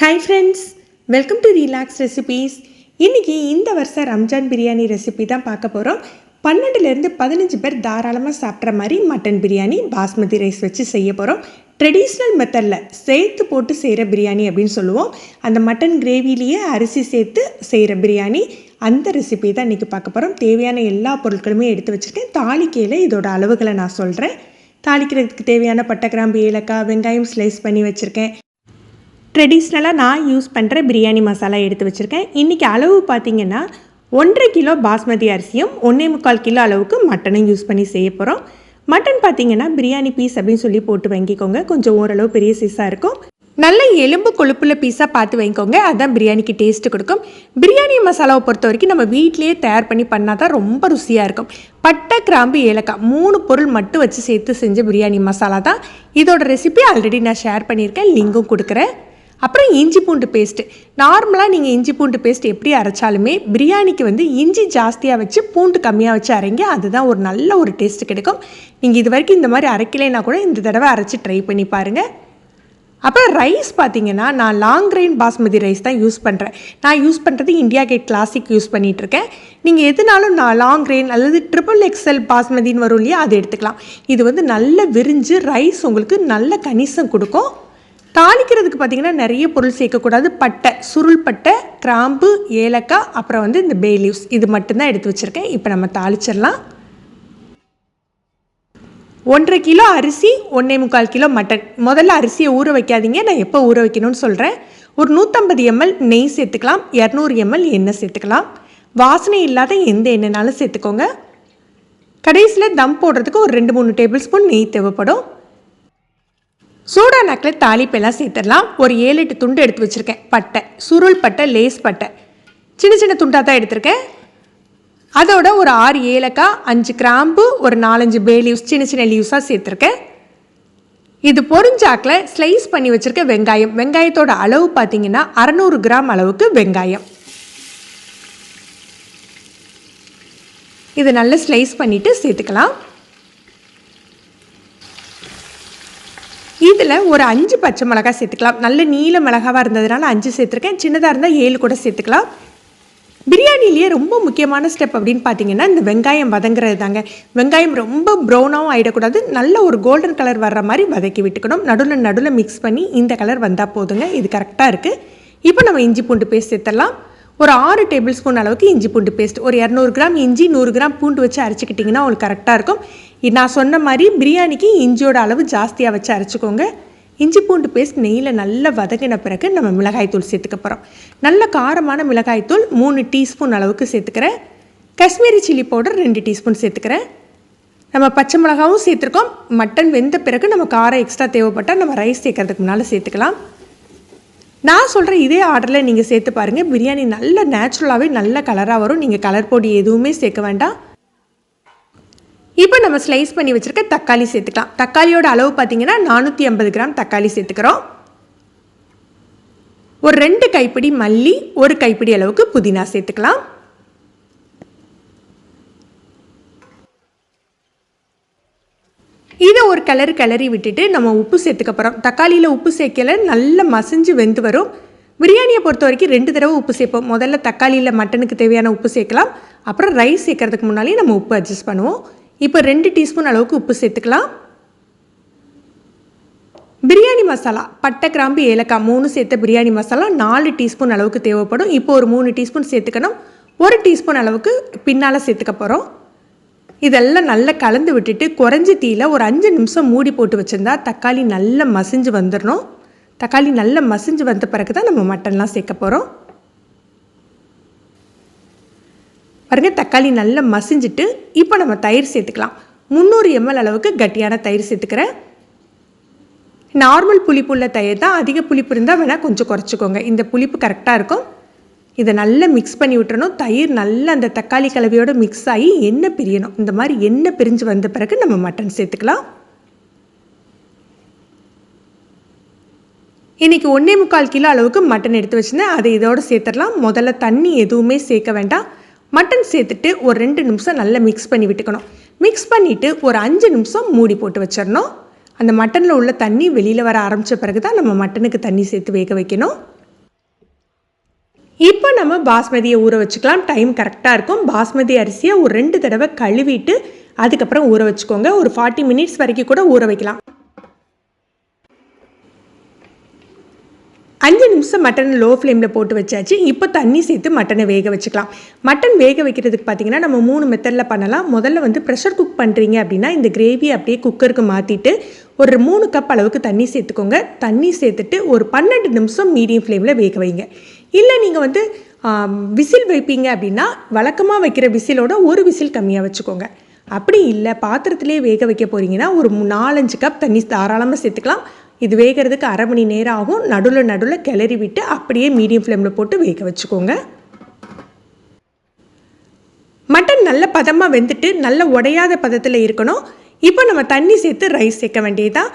Hi friends welcome to relax recipes இன்றைக்கி இந்த வருஷம் ரம்ஜான் பிரியாணி ரெசிபி தான் பார்க்க போகிறோம் பன்னெண்டுலேருந்து பதினஞ்சு பேர் தாராளமாக சாப்பிட்ற மாதிரி மட்டன் பிரியாணி பாஸ்மதி ரைஸ் வச்சு செய்ய போகிறோம் ட்ரெடிஷ்னல் மெத்தடில் சேர்த்து போட்டு செய்கிற பிரியாணி அப்படின்னு சொல்லுவோம். அந்த மட்டன் கிரேவிலேயே அரிசி சேர்த்து செய்கிற பிரியாணி. அந்த ரெசிபி தான் இன்றைக்கி பார்க்க போகிறோம் தேவையான எல்லா பொருட்களுமே எடுத்து வச்சுருக்கேன். தாளிக்கையில் இதோட அளவுகளை நான் சொல்கிறேன் தாளிக்கிறதுக்கு தேவையான பட்டை கிராம்பு ஏலக்காய் வெங்காயம் ஸ்லைஸ் பண்ணி வச்சுருக்கேன். ட்ரெடிஷ்னலாக நான் யூஸ் பண்ணுற பிரியாணி மசாலா எடுத்து வச்சுருக்கேன். இன்றைக்கி அளவு பார்த்திங்கன்னா ஒன்றரை கிலோ பாஸ்மதி அரிசியும் ஒன்றே முக்கால் கிலோ அளவுக்கு மட்டனும் யூஸ் பண்ணி செய்ய போகிறோம் மட்டன் பார்த்திங்கன்னா பிரியாணி பீஸ் அப்படின்னு சொல்லி போட்டு வாங்கிக்கோங்க. கொஞ்சம் ஓரளவு பெரிய சைஸாக இருக்கும். நல்ல எலும்பு கொழுப்புள்ள பீஸாக பார்த்து வாங்கிக்கோங்க. அதுதான் பிரியாணிக்கு டேஸ்ட்டு கொடுக்கும். பிரியாணி மசாலாவை பொறுத்த வரைக்கும் நம்ம வீட்டிலேயே தயார் பண்ணி பண்ணால் தான் ரொம்ப ருசியாக இருக்கும். பட்டை கிராம்பு ஏலக்காய் மூணு பொருள் மட்டும் வச்சு சேர்த்து செஞ்ச பிரியாணி மசாலா தான். இதோட ரெசிபி ஆல்ரெடி நான் ஷேர் பண்ணியிருக்கேன். லிங்கும் கொடுக்குறேன். அப்புறம் இஞ்சி பூண்டு பேஸ்ட்டு நார்மலாக நீங்கள் இஞ்சி பூண்டு பேஸ்ட் எப்படி அரைச்சாலுமே பிரியாணிக்கு வந்து இஞ்சி ஜாஸ்தியாக வச்சு பூண்டு கம்மியாக வச்சு அரைங்க. அதுதான் ஒரு நல்ல ஒரு டேஸ்ட் கிடைக்கும். நீங்கள் இது வரைக்கும் இந்த மாதிரி அரைக்கலைன்னா கூட இந்த தடவை அரைச்சி ட்ரை பண்ணி பாருங்கள் அப்புறம் ரைஸ் பார்த்தீங்கன்னா நான் லாங் கிரெயின் பாஸ்மதி ரைஸ் தான் யூஸ் பண்ணுறேன் நான் யூஸ் பண்ணுறது இந்தியா கேட் கிளாசிக் யூஸ் பண்ணிகிட்ருக்கேன் நீங்கள் எதுனாலும் நான் லாங் கிரெயின் அல்லது ட்ரிபிள் எக்ஸல் பாஸ்மதின்னு வரும் இல்லையா அதை எடுத்துக்கலாம். இது வந்து நல்ல விரிஞ்சு ரைஸ் உங்களுக்கு நல்ல கணிசம் கொடுக்கும். தாளிக்கிறதுக்கு பார்த்திங்கன்னா நிறைய பொருள் சேர்க்கக்கூடாது. பட்டை சுருள் பட்டை கிராம்பு ஏலக்காய் அப்புறம் வந்து இந்த பே லீவ்ஸ் இது மட்டும்தான் எடுத்து வச்சுருக்கேன். இப்போ நம்ம தாளிச்சிடலாம். ஒன்றரை கிலோ அரிசி ஒன்றே முக்கால் கிலோ மட்டன். முதல்ல அரிசியை ஊற வைக்காதீங்க. நான் எப்போ ஊற வைக்கணும்னு சொல்கிறேன் ஒரு நூற்றம்பது எம்எல் நெய் சேர்த்துக்கலாம். இரநூறு எம்எல் எண்ணெய் சேர்த்துக்கலாம். வாசனை இல்லாத எந்த எண்ணெய்னாலும் சேர்த்துக்கோங்க. கடைசியில் தம் போடுறதுக்கு ஒரு ரெண்டு மூணு டேபிள் ஸ்பூன் நெய் தேவைப்படும். சூடானாக்கில் தாளிப்பெல்லாம் சேர்த்துடலாம். ஒரு ஏழு எட்டு துண்டு எடுத்து வச்சுருக்கேன். பட்டை. சுருள் பட்டை லேஸ் பட்டை. சின்ன சின்ன துண்டாக தான் எடுத்திருக்கேன். அதோட ஒரு ஆறு ஏலக்காய் அஞ்சு கிராம்பு ஒரு நாலஞ்சு பே லீவ்ஸ் சின்ன சின்ன லீவ்ஸாக சேர்த்துருக்கேன். இது பொறிஞ்சாக்கில் ஸ்லைஸ் பண்ணி வச்சுருக்க வெங்காயம். வெங்காயத்தோட அளவு பார்த்தீங்கன்னா அறநூறு கிராம் அளவுக்கு வெங்காயம். இதை நல்லா ஸ்லைஸ் பண்ணிவிட்டு சேர்த்துக்கலாம். இதில் ஒரு அஞ்சு பச்சை மிளகாய் சேர்த்துக்கலாம். நல்ல நீல மிளகாவாக இருந்ததுனால அஞ்சு சேர்த்துருக்கேன். சின்னதாக இருந்தால் ஏழு கூட சேர்த்துக்கலாம். பிரியாணிலேயே ரொம்ப முக்கியமான ஸ்டெப் அப்படின்னு பார்த்தீங்கன்னா இந்த வெங்காயம் வதங்குறது தாங்க வெங்காயம் ரொம்ப ப்ரௌனாகவும் ஆகிடக்கூடாது நல்ல ஒரு கோல்டன் கலர் வர்ற மாதிரி வதக்கி விட்டுக்கணும். நடுவில் நடுவில் மிக்ஸ் பண்ணி இந்த கலர் வந்தால் போதுங்க. இது கரெக்டாக இருக்குது இப்போ நம்ம இஞ்சி பூண்டு பேஸ்ட் சேர்த்துடலாம் ஒரு ஆறு டேபிள் ஸ்பூன் அளவுக்கு இஞ்சி பூண்டு பேஸ்ட் ஒரு இரநூறு கிராம் இஞ்சி நூறு கிராம் பூண்டு வச்சு அரைச்சிக்கிட்டிங்கன்னா உங்களுக்கு கரெக்டாக இருக்கும். நான் சொன்ன மாதிரி பிரியாணிக்கு இஞ்சியோட அளவு ஜாஸ்தியாக வச்சு அரைச்சிக்கோங்க. இஞ்சி பூண்டு பேஸ்ட் நெய்யில் நல்லா வதங்கின பிறகு நம்ம மிளகாய்த்தூள் சேர்த்துக்க போகிறோம் நல்ல காரமான மிளகாய்த்தூள் மூணு டீஸ்பூன் அளவுக்கு சேர்த்துக்கிறேன். காஷ்மீரி சில்லி பவுடர் ரெண்டு டீஸ்பூன் சேர்த்துக்கிறேன். நம்ம பச்சை மிளகாவும் சேர்த்துருக்கோம். மட்டன் வெந்த பிறகு நம்ம காரம் எக்ஸ்ட்ரா தேவைப்பட்டால் நம்ம ரைஸ் சேர்க்கறதுக்கு முன்னால் சேர்த்துக்கலாம். நான் சொல்கிற இதே ஆர்டரில் நீங்கள் சேர்த்து பாருங்கள் பிரியாணி நல்ல நேச்சுரலாகவே நல்ல கலராக வரும். நீங்கள் கலர் பொடி எதுவுமே சேர்க்க வேண்டாம். இப்போ நம்ம ஸ்லைஸ் பண்ணி வச்சுருக்க தக்காளி சேர்த்துக்கலாம். தக்காளியோட அளவு பார்த்தீங்கன்னா நானூற்றி ஐம்பது கிராம் தக்காளி சேர்த்துக்கிறோம். ஒரு ரெண்டு கைப்பிடி மல்லி ஒரு கைப்பிடி அளவுக்கு புதினா சேர்த்துக்கலாம். இதை ஒரு கலர் கிளறி விட்டுட்டு நம்ம உப்பு சேர்த்துக்க போகிறோம் தக்காளியில் உப்பு சேர்க்கல நல்லா மசிஞ்சு வெந்து வரும். பிரியாணியை பொறுத்த வரைக்கும் ரெண்டு தடவை உப்பு சேர்ப்போம். முதல்ல தக்காளியில் மட்டனுக்கு தேவையான உப்பு சேர்க்கலாம். அப்புறம் ரைஸ் சேர்க்கறதுக்கு முன்னாலே நம்ம உப்பு அட்ஜஸ்ட் பண்ணுவோம். இப்போ ரெண்டு டீஸ்பூன் அளவுக்கு உப்பு சேர்த்துக்கலாம். பிரியாணி மசாலா பட்டை கிராம்பு ஏலக்காய் மூணு சேர்த்த பிரியாணி மசாலா நாலு டீஸ்பூன் அளவுக்கு தேவைப்படும். இப்போ ஒரு மூணு டீஸ்பூன் சேர்த்துக்கணும். ஒரு டீஸ்பூன் அளவுக்கு பின்னால் சேர்த்துக்க போகிறோம் இதெல்லாம் நல்லா கலந்து விட்டுட்டு குறைஞ்சி தீயில் ஒரு அஞ்சு நிமிஷம் மூடி போட்டு வச்சுருந்தா தக்காளி நல்லா மசிஞ்சு வந்துடணும் தக்காளி நல்லா மசிஞ்சு வந்த பிறகு தான் நம்ம மட்டன்லாம் சேர்க்க போகிறோம் பாருங்கள் தக்காளி நல்லா மசிஞ்சிட்டு இப்போ நம்ம தயிர் சேர்த்துக்கலாம். முந்நூறு எம்எல் அளவுக்கு கட்டியான தயிர் சேர்த்துக்கிறேன். நார்மல் புளிப்புள்ள தயிர் தான். அதிக புளிப்பு இருந்தால் வேணால் கொஞ்சம் குறைச்சிக்கோங்க. இந்த புளிப்பு கரெக்டாக இருக்கும். இதை நல்லா மிக்ஸ் பண்ணி விட்டுறணும். தயிர் நல்லா அந்த தக்காளி கலவையோடு மிக்ஸ் ஆகி எண்ணெய் பிரியணும். இந்த மாதிரி எண்ணெய் பிரிஞ்சு வந்த பிறகு நம்ம மட்டன் சேர்த்துக்கலாம். இன்றைக்கி ஒன்றே முக்கால் கிலோ அளவுக்கு மட்டன் எடுத்து வச்சுருந்தேன். அதை இதோடு சேர்த்துடலாம். முதல்ல தண்ணி எதுவுமே சேர்க்க வேண்டாம். மட்டன் சேர்த்துட்டு ஒரு ரெண்டு நிமிஷம் நல்லா மிக்ஸ் பண்ணி விட்டுக்கணும். மிக்ஸ் பண்ணிவிட்டு ஒரு அஞ்சு நிமிஷம் மூடி போட்டு வச்சிடணும். அந்த மட்டனில் உள்ள தண்ணி வெளியில் வர ஆரம்பித்த பிறகு தான் நம்ம மட்டனுக்கு தண்ணி சேர்த்து வேக வைக்கணும். இப்போ நம்ம பாஸ்மதியை ஊற வச்சுக்கலாம். டைம் கரெக்டாக இருக்கும். பாஸ்மதி அரிசியை ஒரு ரெண்டு தடவை கழுவிட்டு அதுக்கப்புறம் ஊற வச்சுக்கோங்க. ஒரு ஃபார்ட்டி மினிட்ஸ் வரைக்கும் கூட ஊற வைக்கலாம். அஞ்சு நிமிஷம் மட்டன் லோ ஃப்ளேமில் போட்டு வச்சாச்சு. இப்போ தண்ணி சேர்த்து மட்டனை வேக வச்சுக்கலாம். மட்டன் வேக வைக்கிறதுக்கு பார்த்தீங்கன்னா நம்ம மூணு மெத்தடில் பண்ணலாம். முதல்ல வந்து ப்ரெஷர் குக் பண்ணுறீங்க அப்படின்னா இந்த கிரேவி அப்படியே குக்கருக்கு மாற்றிட்டு ஒரு மூணு கப் அளவுக்கு தண்ணி சேர்த்துக்கோங்க. தண்ணி சேர்த்துட்டு ஒரு பன்னெண்டு நிமிஷம் மீடியம் ஃப்ளேமில் வேக வைங்க. இல்லை நீங்கள் வந்து விசில் வைப்பீங்க அப்படின்னா வழக்கமாக வைக்கிற விசிலோட ஒரு விசில் கம்மியாக வச்சுக்கோங்க. அப்படி இல்லை பாத்திரத்திலே வேக வைக்க போகிறீங்கன்னா ஒரு நாலஞ்சு கப் தண்ணி தாராளமாக சேர்த்துக்கலாம். இது வேகிறதுக்கு அரை மணி நேரம் ஆகும். நடுவில் நடுவில் கிளறி விட்டு அப்படியே மீடியம் ஃப்ளேமில் போட்டு வேக வச்சுக்கோங்க. மட்டன் நல்ல பதமாக வெந்துட்டு நல்ல உடையாத பதத்தில் இருக்கணும். இப்போ நம்ம தண்ணி சேர்த்து ரைஸ் சேர்க்க வேண்டியதுதான்.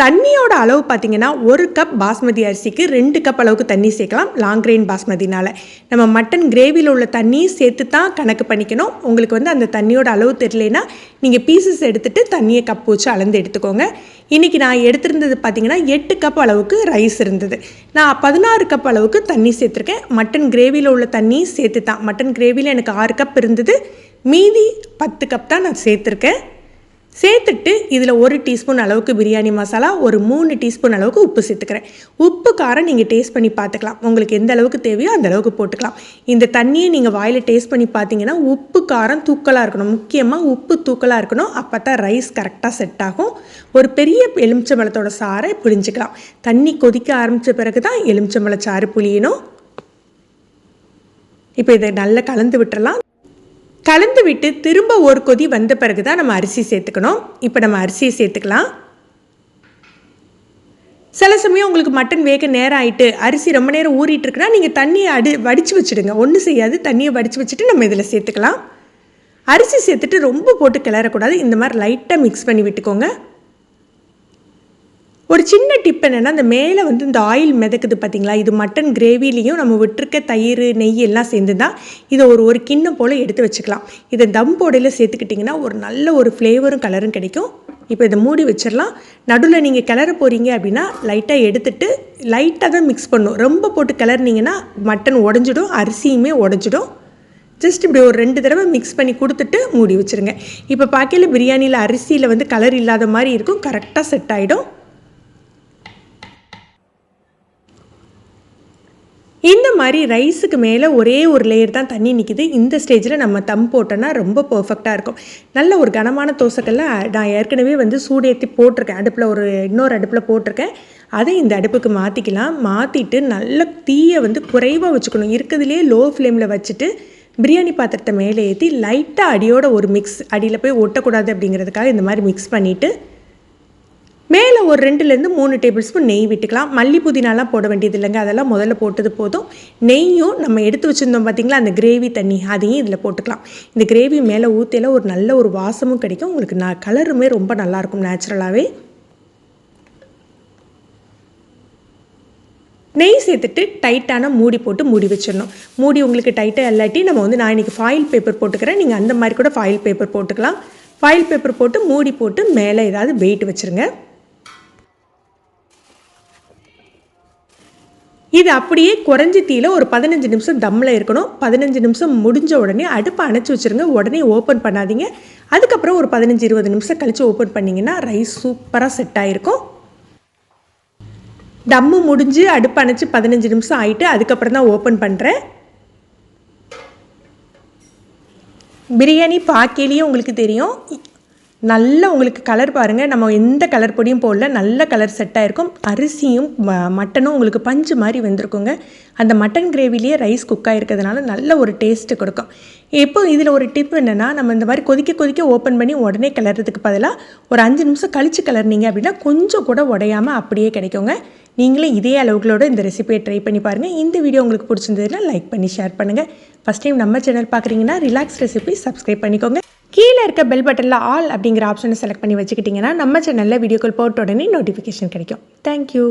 தண்ணியோட அளவு பார்த்தீங்கன்னா ஒரு கப் பாஸ்மதி அரிசிக்கு ரெண்டு கப் அளவுக்கு தண்ணி சேர்க்கலாம். லாங் கிரெயின் பாஸ்மதினால். நம்ம மட்டன் கிரேவியில் உள்ள தண்ணியும் சேர்த்து தான் கணக்கு பண்ணிக்கணும். உங்களுக்கு வந்து அந்த தண்ணியோட அளவு தெரியலனா நீங்கள் பீசஸ் எடுத்துகிட்டு தண்ணியை கப் வச்சு அளந்து எடுத்துக்கோங்க. இன்றைக்கி நான் எடுத்திருந்தது பார்த்தீங்கன்னா எட்டு கப் அளவுக்கு ரைஸ் இருந்தது. நான் பதினாறு கப் அளவுக்கு தண்ணி சேர்த்துருக்கேன். மட்டன் கிரேவியில் உள்ள தண்ணியும் சேர்த்து தான் மட்டன் கிரேவியில் எனக்கு ஆறு கப் இருந்தது. மீதி பத்து கப் தான் நான் சேர்த்துருக்கேன். சேர்த்துட்டு இதில் ஒரு டீஸ்பூன் அளவுக்கு பிரியாணி மசாலா ஒரு மூணு டீஸ்பூன் அளவுக்கு உப்பு சேர்த்துக்கிறேன். உப்பு காரம் நீங்கள் டேஸ்ட் பண்ணி பார்த்துக்கலாம். உங்களுக்கு எந்த அளவுக்கு தேவையோ அந்த அளவுக்கு போட்டுக்கலாம். இந்த தண்ணியை நீங்கள் வாயில் டேஸ்ட் பண்ணி பார்த்தீங்கன்னா உப்பு காரம் தூக்கலாக இருக்கணும். முக்கியமாக உப்பு தூக்கலாக இருக்கணும். அப்போ தான் ரைஸ் கரெக்டாக செட் ஆகும். ஒரு பெரிய எலுமிச்சம்பழத்தோட சாறை புளிஞ்சிக்கலாம் தண்ணி கொதிக்க ஆரம்பித்த பிறகு தான் எலுமிச்சம்பழ சாறு புளியணும் இப்போ இதை நல்லா கலந்து விட்டுறலாம். கலந்து விட்டு திரும்ப ஒரு கொதி வந்த பிறகு தான் நம்ம அரிசி சேர்த்துக்கணும். இப்போ நம்ம அரிசியை சேர்த்துக்கலாம். சில சமயம் உங்களுக்கு மட்டன் வேக நேரம் ஆகிட்டு அரிசி ரொம்ப நேரம் ஊறிட்டு இருக்குன்னா நீங்கள் தண்ணியை அடி வடித்து வச்சுடுங்க. ஒன்றும் செய்யாது. தண்ணியை வடித்து வச்சுட்டு நம்ம இதில் சேர்த்துக்கலாம். அரிசி சேர்த்துட்டு ரொம்ப போட்டு கிளறக்கூடாது. இந்த மாதிரி லைட்டாக மிக்ஸ் பண்ணி விட்டுக்கோங்க. ஒரு சின்ன டிப் என்னென்னா அந்த மேலே வந்து இந்த ஆயில் மிதக்குது பார்த்தீங்களா இது மட்டன் கிரேவிலையும் நம்ம விட்டுருக்க தயிர் நெய் எல்லாம் சேர்ந்து தான் இதை ஒரு ஒரு கிண்ணம் போல் எடுத்து வச்சுக்கலாம். இதை தம் போடையில் சேர்த்துக்கிட்டிங்கன்னா ஒரு நல்ல ஒரு ஃப்ளேவரும் கலரும் கிடைக்கும். இப்போ இதை மூடி வச்சிடலாம். நடுவில் நீங்கள் கிளற போகிறீங்க அப்படின்னா லைட்டாக எடுத்துட்டு லைட்டாக தான் மிக்ஸ் பண்ணும். ரொம்ப போட்டு கிளறினீங்கன்னா மட்டன் உடஞ்சிடும் அரிசியுமே உடஞ்சிடும். ஜஸ்ட் இப்படி ஒரு ரெண்டு தடவை மிக்ஸ் பண்ணி கொடுத்துட்டு மூடி வச்சுருங்க. இப்போ பார்க்கல பிரியாணியில் அரிசியில் வந்து கலர் இல்லாத மாதிரி இருக்கும். கரெக்டாக செட் ஆகிடும் இந்த மாதிரி ரைஸுக்கு மேலே ஒரே ஒரு லேயர் தான் தண்ணி நிற்கிது இந்த ஸ்டேஜில் நம்ம தம் போட்டோன்னா ரொம்ப பர்ஃபெக்டாக இருக்கும். நல்ல ஒரு கனமான தோசைக்கல்ல நான் ஏற்கனவே வந்து சூடேற்றி போட்டிருக்கேன். அடுப்பில் ஒரு இன்னொரு அடுப்பில் போட்டிருக்கேன். அதை இந்த அடுப்புக்கு மாற்றிக்கலாம் மாற்றிட்டு நல்ல தீயை வந்து குறைவாக வச்சுக்கணும். இருக்கிறதுலே லோ ஃப்ளேமில் வச்சுட்டு பிரியாணி பாத்திரத்தை மேலே ஏற்றி லைட்டாக அடியோட ஒரு மிக்ஸ் அடியில் போய் ஒட்டக்கூடாது அப்படிங்கிறதுக்காக இந்த மாதிரி மிக்ஸ் பண்ணிவிட்டு மேலே ஒரு ரெண்டுலேருந்து மூணு டேபிள் ஸ்பூன் நெய் விட்டுக்கலாம். மல்லி புதினாலாம் போட வேண்டியது இல்லைங்க. அதெல்லாம் முதல்ல போட்டது போதும். நெய்யும் நம்ம எடுத்து வச்சுருந்தோம் பார்த்திங்களா அந்த கிரேவி தண்ணி அதையும் இதில் போட்டுக்கலாம். இந்த கிரேவி மேலே ஊற்றியில் ஒரு நல்ல ஒரு வாசமும் கிடைக்கும். உங்களுக்கு நான் கலருமே ரொம்ப நல்லாயிருக்கும் நேச்சுரலாகவே நெய் சேர்த்துட்டு டைட்டான மூடி போட்டு மூடி வச்சிடணும். மூடி உங்களுக்கு டைட்டாக இல்லாட்டி நம்ம வந்து நான் இன்றைக்கி ஃபாயில் பேப்பர் போட்டுக்கிறேன். நீங்கள் அந்த மாதிரி கூட ஃபாயில் பேப்பர் போட்டுக்கலாம். ஃபாயில் பேப்பர் போட்டு மூடி போட்டு மேலே ஏதாவது வெயிட் வச்சுருங்க. இது அப்படியே குறைஞ்சி தீயில் ஒரு பதினஞ்சு நிமிஷம் தம்மில் இருக்கணும். பதினஞ்சு நிமிஷம் முடிஞ்ச உடனே அடுப்பை அணைச்சி வச்சுருங்க. உடனே ஓப்பன் பண்ணாதீங்க. அதுக்கப்புறம் ஒரு பதினஞ்சு இருபது நிமிஷம் கழித்து ஓப்பன் பண்ணிங்கன்னா ரைஸ் சூப்பராக செட் ஆகிருக்கும் தம்மு முடிஞ்சு அடுப்பு அணைச்சி பதினஞ்சு நிமிஷம் ஆகிட்டு அதுக்கப்புறம் தான் ஓப்பன் பண்ணுறேன் பிரியாணி பார்க்கையிலேயே உங்களுக்கு தெரியும். நல்ல உங்களுக்கு கலர் பாருங்கள் நம்ம எந்த கலர் பொடியும் போடல. நல்ல கலர் செட் ஆகிருக்கும் அரிசியும் மட்டனும் உங்களுக்கு பஞ்சு மாதிரி வந்திருக்குங்க. அந்த மட்டன் கிரேவிலேயே ரைஸ் குக் ஆகிருக்கிறதுனால நல்ல ஒரு டேஸ்ட்டு கொடுக்கும். இப்போ இதில் ஒரு டிப் என்னென்னா நம்ம இந்த மாதிரி கொதிக்க கொதிக்க ஓப்பன் பண்ணி உடனே கிளறதுக்கு பதிலாக ஒரு அஞ்சு நிமிஷம் கழித்து கிளறினீங்க அப்படின்னா கொஞ்சம் கூட உடையாமல் அப்படியே கிடைக்குங்க. நீங்களும் இதே அளவுகளோட இந்த ரெசிபியை ட்ரை பண்ணி பாருங்கள் இந்த வீடியோ உங்களுக்கு பிடிச்சிருந்ததுன்னா லைக் பண்ணி ஷேர் பண்ணுங்கள் ஃபஸ்ட் டைம் நம்ம சேனல் பார்க்குறீங்கன்னா ரிலாக்ஸ் ரெசிபி சப்ஸ்கிரைப் பண்ணிக்கோங்க. கீழே இருக்க பெல் பட்டனில் ஆல் அப்படிங்கிற ஆப்ஷனை செலக்ட் பண்ணி வச்சுக்கிட்டிங்கன்னா நம்ம சேனலில் வீடியோக்கள் போட்ட உடனே நோட்டிஃபிகேஷன் கிடைக்கும். தேங்க்யூ